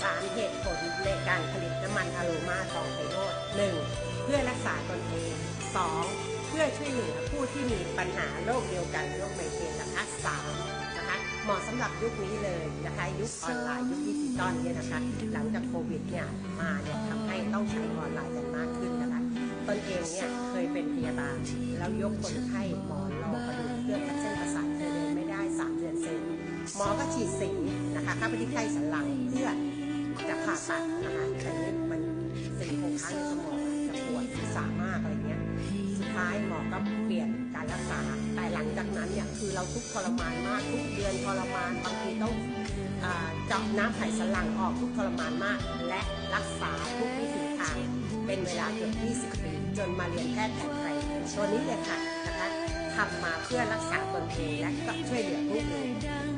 สามเหตุผลในการผลิตน้ำมันอะโรมาทองไพโรดหนึ่งเพื่อรักษาตนเองสองเพื่อช่วยเหลือผู้ที่มีปัญหาโรคเดียวกันโรคไมเกรนนะคะสามนะคะเหมาะสำหรับยุคนี้เลยนะคะยุคออนไลน์ยุคดิจิตอลเนี่ยนะคะหลังจากโควิดเนี่ยมาเนี่ยทำให้ต้องใช้ออนไลน์กันมากขึ้นนะคะตนเองเนี่ยเคยเป็นพยาบาลแล้วยกคนไข้หมอนรอกระดูกเครื่อประสาท หมอก็ฉีดสีนะคะเข้าไปที่ไข้สันหลังเพื่อจะผ่าตัดนะคะแต่นี้มันสีโครงค้างในสมองจะปวดศีรษะมากอะไรเงี้ยสุดท้ายหมอก็เปลี่ยนการรักษา แต่หลังจากนั้นเนี่ยคือเราทุกทรมานมากทุกเดือนทรมานบางทีต้องเจาะน้ำไขสันหลังออกทุกทรมานมาก และรักษาทุกวิถีทางเป็นเวลาเกือบ20 ปีจนมาเรียนแพทย์แผนไทยตัวนี้เลยค่ะนะคะทำมาเพื่อรักษาตนเองและก็ช่วยเหลือผู้อื่น